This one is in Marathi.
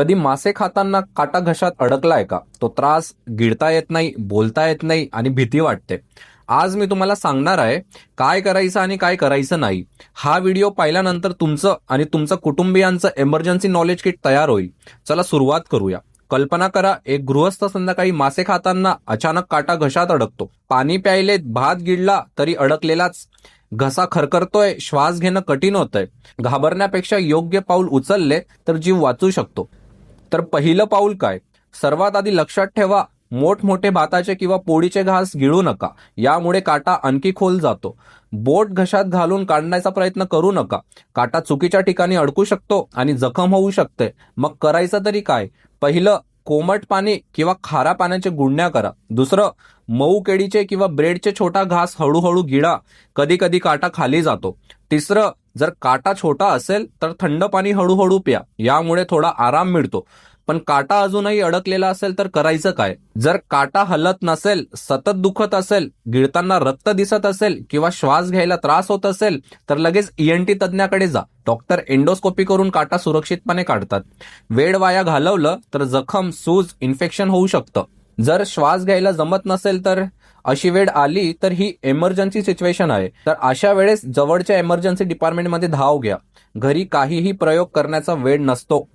कधी मासे खाताना काटा घशात अडकलाय का? तो त्रास गिळता येत नाही बोलता येत नाही आणि भीती वाटते. आज मी तुम्हाला सांगणार आहे काय करायचं आणि काय करायचं नाही. हा व्हिडिओ पाहिल्यानंतर तुमचं आणि तुमचं कुटुंबियांचं एमर्जन्सी नॉलेज किट तयार होईल. चला सुरुवात करूया. कल्पना करा एक गृहस्थ संध्याकाळी मासे खाताना अचानक काटा घशात अडकतो. पाणी प्यायले भात गिळला तरी अडकलेलाच. घसा खरखरतोय श्वास घेणं कठीण होतंय. घाबरण्यापेक्षा योग्य पाऊल उचलले तर जीव वाचू शकतो. तर पहिलं पाऊल काय? सर्वात आधी लक्षात ठेवा मोठमोठे भाताचे किंवा पोळीचे घास गिळू नका. यामुळे काटा आणखी खोल जातो. बोट घशात घालून काढण्याचा प्रयत्न करू नका. काटा चुकीच्या ठिकाणी अडकू शकतो आणि जखम होऊ शकते. मग करायचं तरी काय? पहिलं कोमट पाणी किंवा खारा पाण्याचे गुडण्या करा. दुसरं मऊ केळीचे किंवा ब्रेडचे छोटा घास हळूहळू गिळा. कधी कधी काटा खाली जातो. तिसरं जर काटा छोटा असेल तर थंड पाणी हळूहळू प्या. यामुळे थोडा आराम मिळतो. पण काटा अजूनही अडकलेला असेल तर करायचं काय? जर काटा हलत नसेल सतत दुखत असेल गिळताना रक्त दिसत असेल किंवा श्वास घ्यायला त्रास होत असेल तर लगेच ईएनटी तज्ज्ञाकडे जा. डॉक्टर एंडोस्कोपी करून काटा सुरक्षितपणे काढतात. वेळ वाया घालवलं तर जखम सूज इन्फेक्शन होऊ शकतं. जर श्वास घ्यायला जमत नसेल तर अशी वेळ आली तर ही एमर्जन्सी सिच्युएशन आहे. तर अशा वेळेस जवळच्या एमर्जन्सी डिपार्टमेंटमध्ये धाव घ्या. घरी काहीही प्रयोग करण्याचा वेळ नसतो.